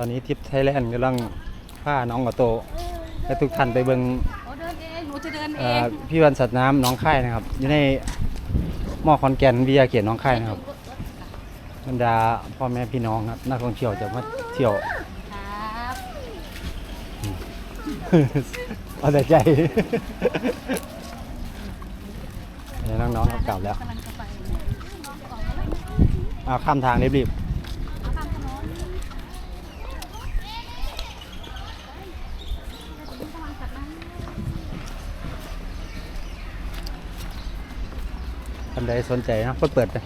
ตอนนี้ทิปไทยแลนด์กำลังพาน้องกระโต และทุกท่านไปเบิงโอ้เดินเองหนูจะเดินเอเอ่องพี่วันสัตว์น้ำหน้องค่ายนะครับ อยู่ในหม้อคอนแกนวิทยาเขตหน้องค่ายนะครับบรรดาพ่อแม่พี่น้องครับนักท่องเที่ยวจะมาเที่ยว ครับเอาแต่ใจเดี๋ยวน้องๆเขากลับแล้วกำลังจะไปเอาข้ามทางรีบเอาข้ามถนน ๆ ท่านใดสนใจนะเปิดเปิดไป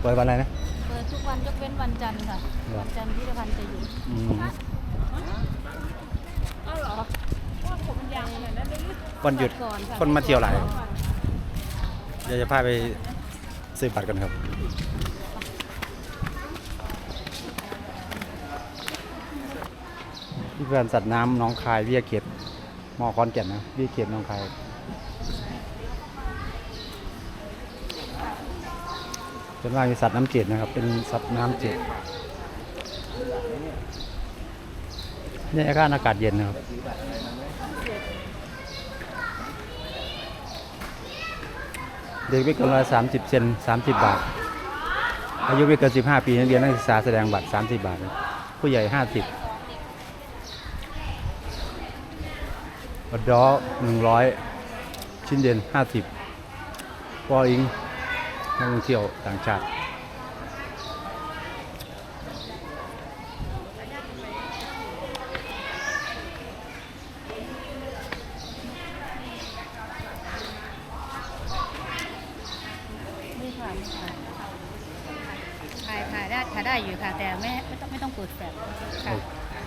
เปิดวันอะไรนะ เปิดทุกวันยกเว้นวันจันทร์ค่ะวันจันทร์พิพิธภัณฑ์จะอยู่อืมอ้าวเหรอว่าผมมันยังเลยนะวันหยุดก่อนค่ะคนมาเที่ยวหลายเดี๋ยวจะพาไปซื้อบัตรกันครับ ที่เพื่อนสัตว์น้ำหน้องคายวิทยาเขตมอคอนแก่นนะวิทยาเขตหน้องคาย เป็นว่ามีสัตว์น้ำจืดนะครับ เป็นสัตว์น้ำจืดนี่อากาศอากาศเย็นนะครับเด็กไม่เกินร้อยสามสิบเซนสามสิบบาท อายุไม่เกินสิบห้าปีนักเรียนนักศึกษาแสดงบัตรสามสิบบาท ผู้ใหญ่ห้าสิบอดอหนึ่งร้อยชิ้นเด่นห้าสิบปออิง นักท่องเที่ยวต่างชาติไม่ผ่านไม่ผ่านถ่ายถ่ายได้ถ่ายได้อยู่ค่ะ แต่ไม่ไม่ต้องไม่ต้องเปิดแฟลชค่ะ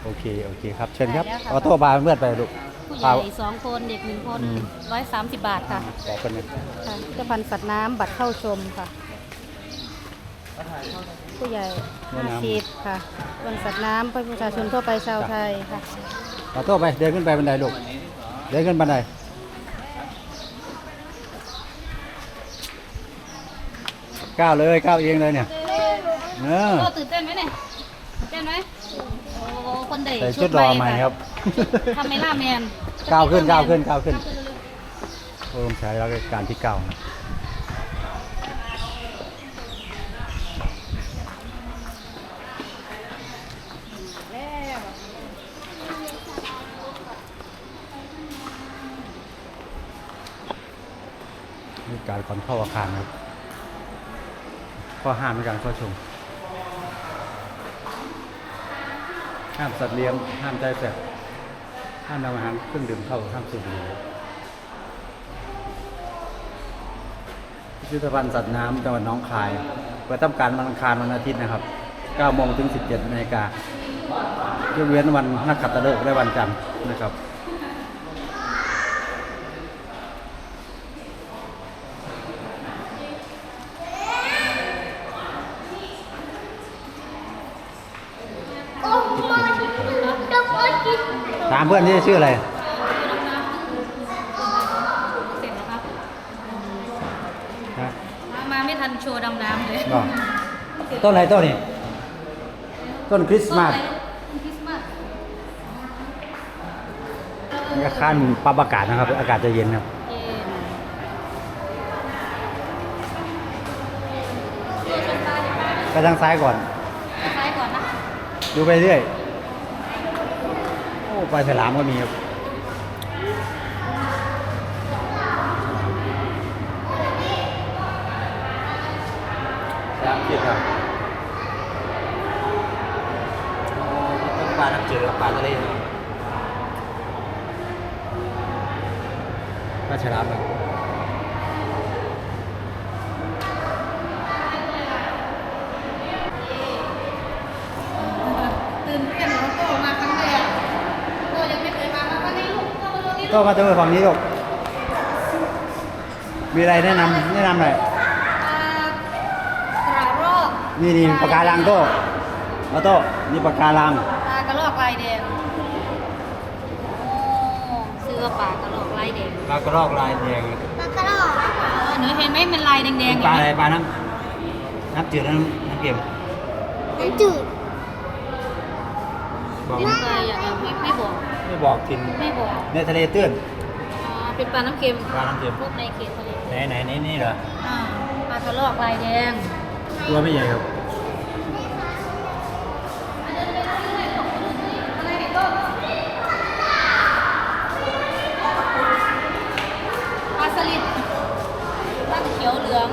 โอเค โอเคครับ เชิญครับได้แล้วค่ะออโต้บาร์เพื่อนไปลูก ผู้ใหญ่สองคนเด็กหนึ่งคนอืม ร้อยสามสิบบาทค่ะขอคนหนึงค่ะพิพิธภัณฑ์สัตว์น้ำบัตรเข้าชมค่ะ ผู้ใหญ่ห้าสิบค่ะวันสัตว์น้ำเพื่อประชาชนทั่วไปชาวไทยค่ะออโต้ไปเดินขึ้นไปบันไดลูกเดินขึ้นบันไดก้าวเลยก้าวเองเลยเนี่ยเออก็ตื่นเต้นไหมเนี่ยตื่นเต้นไหม โอ้โหคนเด็กใส่ชุดรอใหม่ครับ ทำไมล่าแมนก้าวขึ้นก้าวขึ้นก้าวขึ้นเร็วโอ้ลงใช้แล้วการที่เก้านะนี่การก่อนเข้าอาคารครับข้อห้ามในการเข้าชม ห้ามสัตว์เลี้ยง ห้ามใจแสบห้ามนำอาหารเครื่องดื่มเข้าห้ามสูบบุหรี่พิพิธภัณฑ์สัตว์น้ำจังหวัดน้องคายเปิดทำการวันอังคารวันอาทิตย์นะครับ9โมงถึง 17นาฬิกายกเว้นวันนักขัตฤกษ์และวันจันทร์นะครับามเพื่อนที่ชื่ออะไรๆเสร็จแล้วครับ นะมามาไม่ทันโชว์ดำน้ำเลยบอกต้นอะไรต้นนี้ต้นคริสต์มาสต้นอะไรคริสต์มาสนี่อาคารปรับอากาศนะครับ อากาศจะเย็นครับ เย็นตัวชมปลาเดี๋ยวไปทางซ้ายก่อนไปซ้ายก่อนนะ ดูไปเรื่อยโอ้ ปลาฉลามก็มีครับฉลามเจ็ดครับปลาน้ำจืดกับปลาทะเลปลาฉลามครับ ตื่นเต้นแล้วก็มาครั้งแรกก็ยังไม่เคยมามาวันนี้ลูก ก็มาดูนี่โต้มาเจอฝั่งนี้ลูกมีอะไรแนะนำแนะนำหน่อยปลากระรอกนี่นี่ปากการังโต้มาโต้นี่ปากการัง ปลากระรอกลายแดงโอ้ซื้อปลากระรอกลายแดงปลากระรอกลายแดงปลากระรอกเออหนูเห็นไหมมันลายแดงๆเป็นอย่างปลาอะไรนี้ปลาน้ำน้ำจืดน้ำน้ำเค็มน้ำจืด บอกกินไปอย่างแบบไม่ไม่บอกไม่บอกกินไม่บอกในทะเลตื้นอ๋อเป็นปลาน้ำเค็มปลาน้ำเค็มพวกในเขตทะเลไหนไหนนี่นี่เหรออ่าปลากระรอกลายแดง ตัวไม่ใหญ่ครับ ปลาสลิดปลาเขียวเหลือง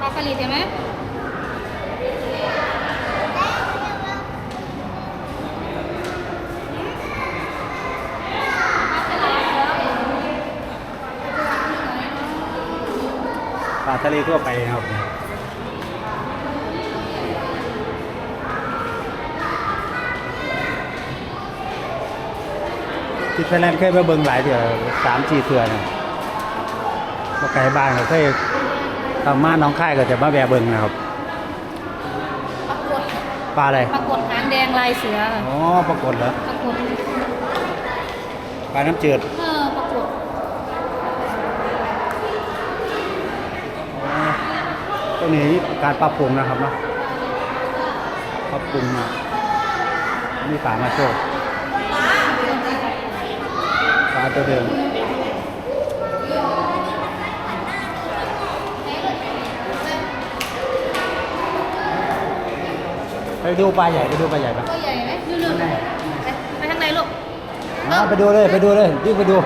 ปลาสลิดเห็นไหม ปลาสลิดเหลืองปลาทะเลทั่วไปครับที่ไทยแลนด์เคยไปเบิ่งหลายเถื่อสามสี่เถื่อนะก็ไกลบ้านก็เคยทำมาหน้องค่ายก็จะมาแวะเบิ่งนะครับ ปรากฏปลาอะไร ปรากฏหางแดงลายเสือเหรออ๋อ ปรากฏเหรอปรากฏปลาน้ำจืด เออปรากฏ อ๋อ ตัวนี้การปรับปรุงนะครับเนาะปรับปรุงนะมีปลามาโชว์ปลาตัวเดิมไปดูปลาใหญ่ไปดูปลาใหญ่ปะตัวใหญ่ไหมลื่นๆไปไปทางไหนลูกมาไปดูเลยไปดูเลยรีบไปดู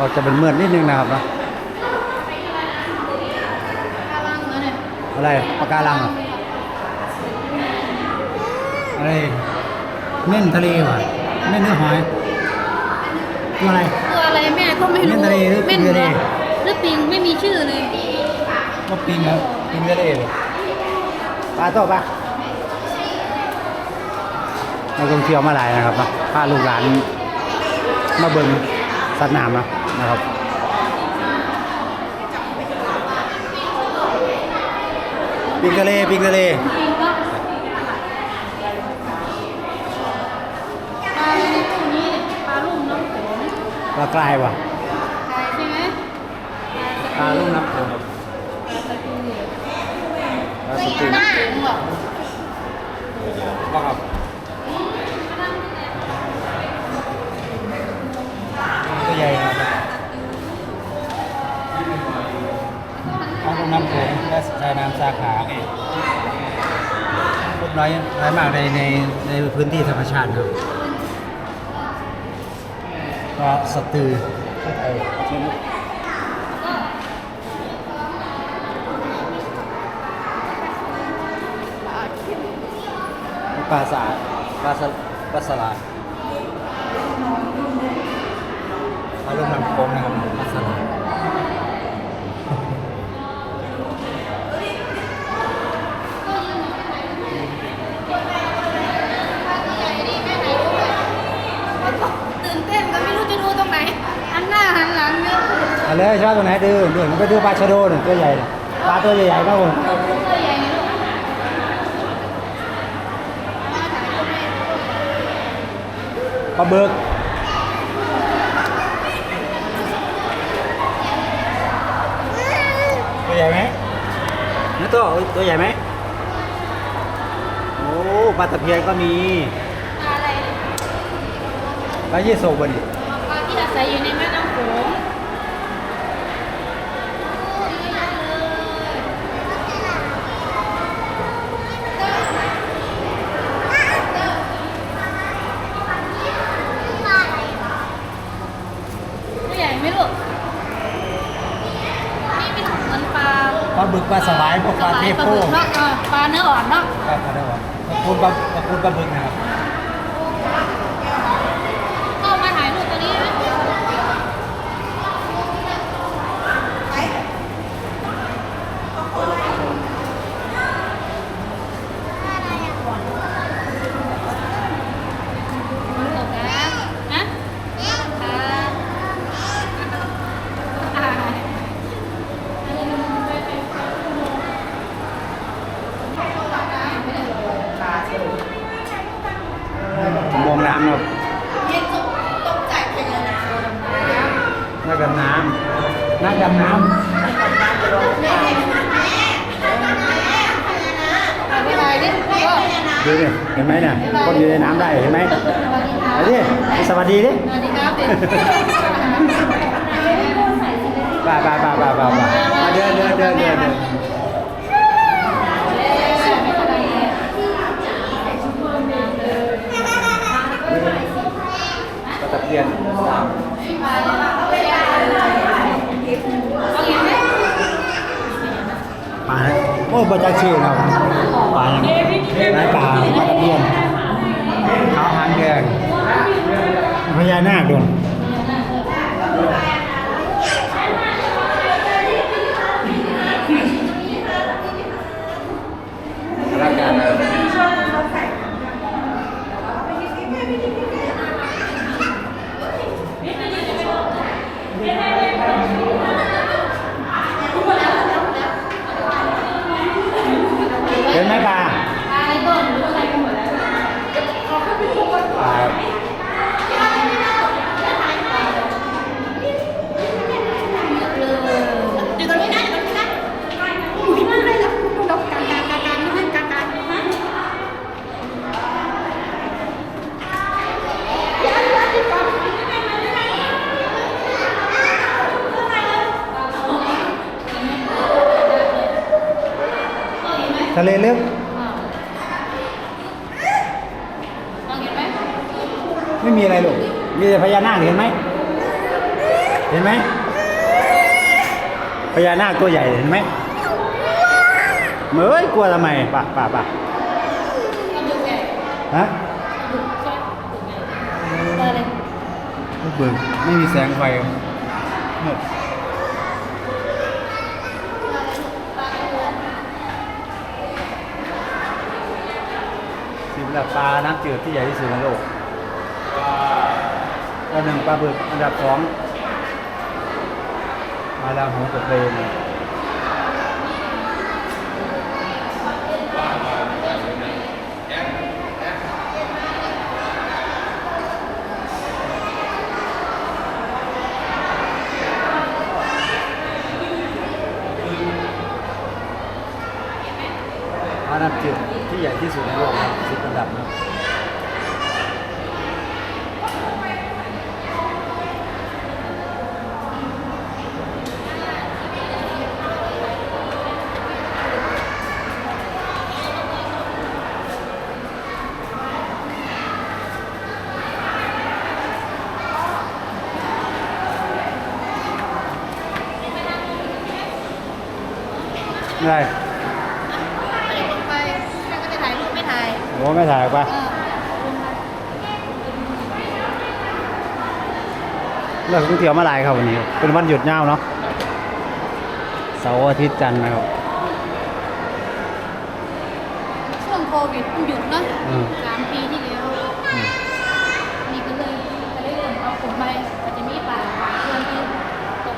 เราจะเป็นเมือดนิดนึงนะครับเนาะข้างล่างเหมือนเนี่ยอะไรปากการังเหรออะไรเม่นทะเลวะเม่นเนื้อหอยตัวอะไรตัวอะไรแม่ก็ไม่รู้เม่นทะเลหรือปิงทะเลหรอหรือปิงไม่มีชื่อเลยก็ปิงครับปิงทะเลเลยปลาโตปะนักท่องเที่ยวมาหลายนะครับเนาะพาลูกหลานมาเบิ่งสัตว์น้ำเนาะ นะครับปิงทะเลปิงทะเลปิงก็ปลาในตู้นี้เนี่ยปลาลุ่มน้ำโขงปลากลายว่ะใช่ใช่ไหมปลาลูกน้ำโขงปลาตะกูปลาสตูน้ำโขงเหรอก็ครับตัวใหญ่ นะครับปลาลูกน้ำโขงและชายน้ำสาขาพบน้อยน้อยมากในในในพื้นที่ธรรมชาติครับก็สตือที่ไทยปลาสาปลาสปลาสลาดปลาลูกน้ำโขงนะครับปลาสลาด ตื่นเต้นก็ไม่รู้จะดูตรงไหนหั นหน้นเนี่ยเอาเลยชอบตรงไหนดูดูไปดูปลาชะโดหนึ่งตัวใหญ่น่ะปลาตัวใหญ่ๆมากเลยตัวใหญ่ไหมลูกปลาเบิกตัวใหญ่ไหมน้าโตตัวใหญ่ไหมโอ้ปลาตะเพียนก็มีปลาอะไรปลายี่โซบนี่ปลาที่อาศัยอยู่ในแม่น้ำโขงตัวใหญ่ไหมลูกนี่เป็นเหมือนปลา ปลาบึกปลาส วายพวกปลาเทพปลาโป้บึกเนาะเออปลาเนื้ออ่อนเนาะ ปลาปลาได้หรอปลาคูนปลาปลาคูนปลาบึกนะครับ ก็มาถ่ายรูปตัวนี้ไหม ตกนะนะค่ะ มองน้ำครับ เย็นสุดตกใจไปเลย นะนักดำน้ำนักดำน้ำไม่ได้ดิก็ดูดิเห็นไหมเนี่ยคนอยู่ในน้ำได้เห็นไหมสวัสดีครับไปดิสวัสดีดิสวัสดีครับเด็กไปไปไปไปไปไปเดินเดินเดินเดินเดินก็ตะเพียนสาม เอาอีกไหม ปลาโอ้บรจักชื่อครับปลาอย่างนายปลาปลาตะเพียนขาวหางแดงพญานาคโดนรักกันเห็นไหมปลา ปลาในต้นรู้อะไรกันหมดแล้ว ปลา อยู่ตรงนี้นะอยู่ตรงนี้นะอยู่ที่นั่นเลยล่ะดอกกางกางกางกางนั่นกางกางฮะ ทะเลลึกลองเห็นไหมไม่มีอะไรหรอกมีแต่พญานาคเห็นไหมเห็นไหมพญานาคตัวใหญ่เห็นไหมเมื่อยกลัวทำไมป่ะป่ะป่ะกระดูกใหญ่ฮะกระดูกใช่กระดูกใหญ่เออเลย ลูกเบิกไม่มีแสงไฟมืด อันดับปลาน้ำจืดที่ใหญ่ที่สุดในโลกอันหนึ่งปลาบึกอันดับสองมาลาหูกับเพลนปลาน้ำจืด ที่ใหญ่ที่สุดในโลกสิบอันดับนะได้ ไม่ได้ลงไปแม่ก็จะถ่ายรูปไม่ถ่าย โอ้ไม่ถ่ายออกไปเออเลิกท่องเที่ยวมาหลายครับวันนี้ เป็นวันหยุดยาวเนาะเสาร์อาทิตย์จันทร์นะครับ ช่วงโควิดมันหยุดเนอะอืม สามปีที่แล้วอืมนี่ก็เลยก็เลยเริ่มเอาผมไปก็จะมีป่าป่าเพื่อนที่ตรง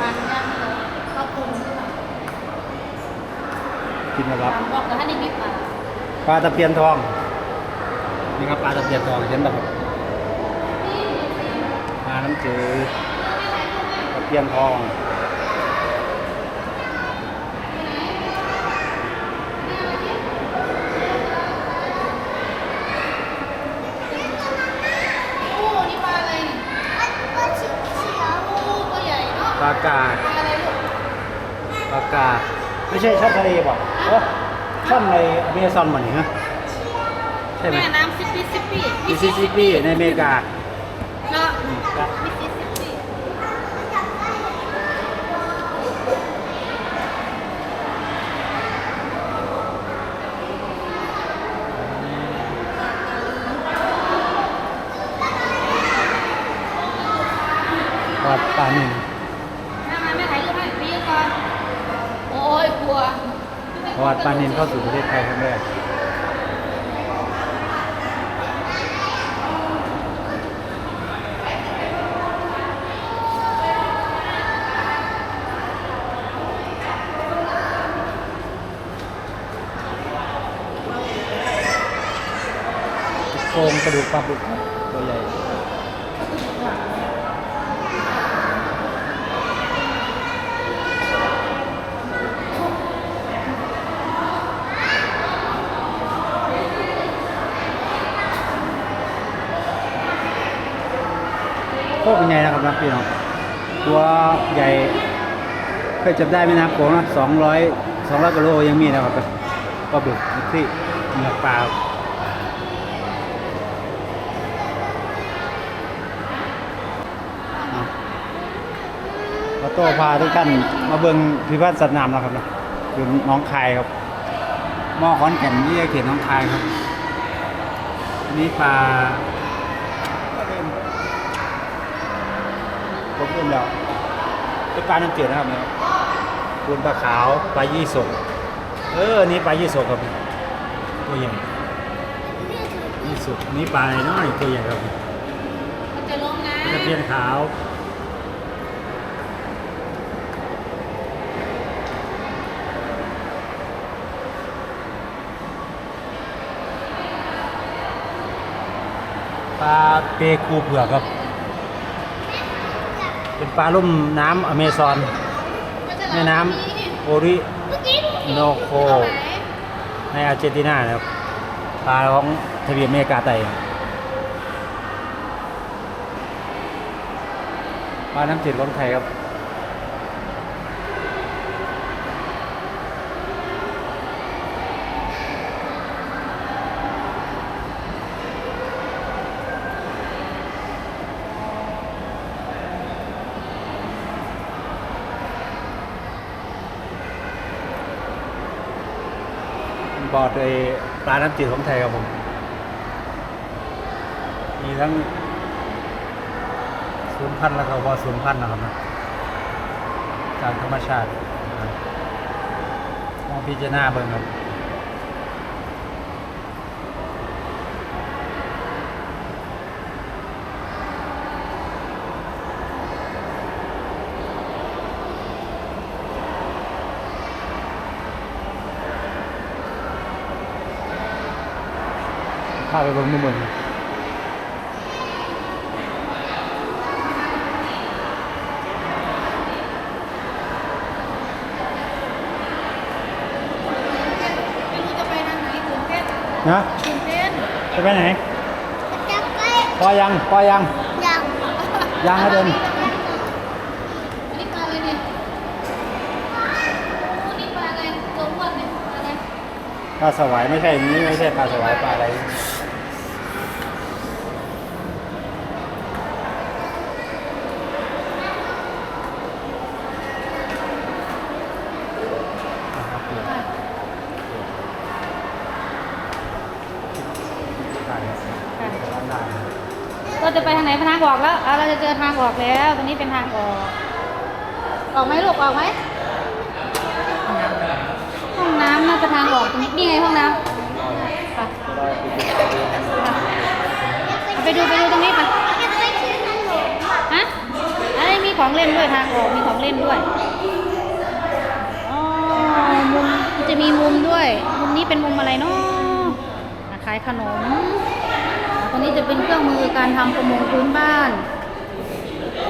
บางย่างเลยเข้าปรุงที่แบบกินนะครับตามบอกแต่ถ้าในมีป่า ปลาตะเพียนทอง นี่ครับปลาตะเพียนทองเห็นแบบปลาน้ำจืดตะเพียนทองโอ้นี่ปลาอะไรนี่ปลาชิเขียวโอ้ตัวใหญ่เนาะปลากาปลาอะไรลูกปลากาไม่ใช่ช่อนทะเลป่ะเอ้อ ช่อนในอเมซอนมันนี่ฮะใช่ไหม แม่น้ำซิปปี้ซิปปี้ มิสซิสซิปปีในอเมริกา เนาะ อืมครับ มิสซิสซิปปี้ ปลาปลาหนึ่ง แม่มาแม่ถ่ายรูปให้ไปยืนก่อนโอ้ยกลัว ประวัติปลานินเข้าสู่ประเทศไทยครั้งแรกโครงกระดูกปลาบึกตัวใหญ่ เป็นไงนะครับนะพี่น้องตัวใหญ่เคยจับได้ไหมนะครับโกงนะสองร้อยสองร้อยกิโลยังมีนะครับก็บึกที่เนื้อปลาเอาขอโต้พาทุกท่านมาเบิ่งพิพิธภัณฑ์สัตว์น้ำนะครับนะอยู่น้องคายครับหม้อขอนแก่นนี่เขตหน้องคายครับนนี่ปลา ผม เริ่มแล้วเป็นปลาน้ำจืดนะครับเนี่ยปูนปลาขาวปลายี่สกเอออันนี่ปลายี่สกครับตัวใหญ่ยี่สกอันนี่ปลาอะไรน้อยตัวใหญ่ครับมันจะลงนะตะเพียนขาวปลาเปกูเผือกครับ เป็นปลาลุ่มน้ำอเมซอนแม่น้ำโอริโนโคในอาร์เจนตินานะครับปลาของทวีปอเมริกาใต้ปลาน้ำจืดของไทยครับ ดไอปลาน้ำจืดของไทยครับผม มีทั้งสูนพันธุ์แล้วก็พอสูนพันธุ์นะครับนะจากธรรมชาติมองพิจารณาเบิ่งครับาไปเบิ่งมือเบิ่งไม่รู้จะไปทางไหนตื่นเต้นนะตื่นเต้นจะไปไหนจะไปพอยังพอยัง ยัง ยังครับเดินอันนี้ปลาอะไรเนี่ยอันนี้ปลาอะไรตัวอ้วนเนี่ยปลาอะไรปลาสวายไม่ใช่นี่ไม่ใช่ปลาสวายปลาอะไรนะครับเดี๋ยวถ่ายครับร้านได้ เราจะไปทางไหนทางออกแล้วอะเราจะเจอทางออกแล้ว ตรงนี้เป็นทางออก ออกไหมลูกออกไหมห้องน้ำน่าจะทางออกตรงนี้นี่ไงห้องน้ำไปดูไปดูตรงนี้ไปฮะอะไรมีของเล่นด้วยทางออกมีของเล่นด้วยอ๋อมุมจะมีมุมด้วย มุมนี้เป็นมุมอะไรเนาะอะขายขนม ตรงนี้จะเป็นเครื่องมือการทำประมงพื้นบ้าน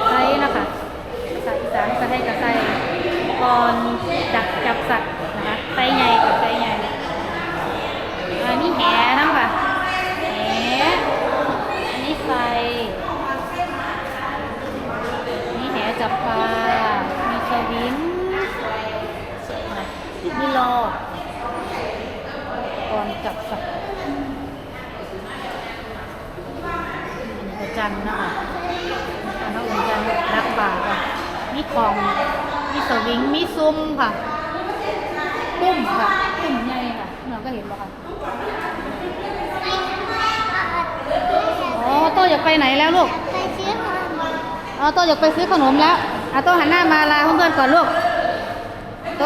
ไซนะคะภาษาอีสานก็ให้กับไซก่อนจับจับสัตว์นะคะไซใหญ่กับไซใหญ่อันนี้แหน้ำค่ะแหอันนี้ไซอันนี้แหจับปลา มีสวิงอะมีลอกก่อนจับสัตว์ พระ จันทร์นะคะพระองค์จันทร์รักป่าค่ะมีของมีสวิงมีซุ้มค่ะตุ้มค่ะตุ้มใหญ่ค่ะเราก็เห็นบ่ค่ะอ๋อโตอยากไปไหนแล้วลูกไปซื้อขนมอ๋อโตอยากไปซื้อขนมแล้วอะโตหันหน้ามาลาเพื่อนๆก่อนลูกโต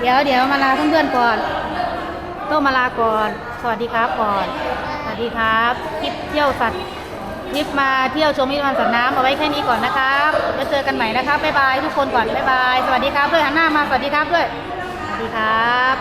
เดี๋ยวเดี๋ยวมาลาเพื่อนๆก่อนโตมาลาก่อน สวัสดีครับก่อน สวัสดีครับ คลิปเที่ยวสัตว์ คลิปมาเที่ยวชมพิพิธภัณฑ์สัตว์น้ำเอาไว้แค่นี้ก่อนนะครับแล้วเจอกันใหม่นะครับบ๊ายบายทุกคนก่อนบ๊ายบายสวัสดีครับด้วยหันหน้ามาสวัสดีครับด้วยสวัสดีครับ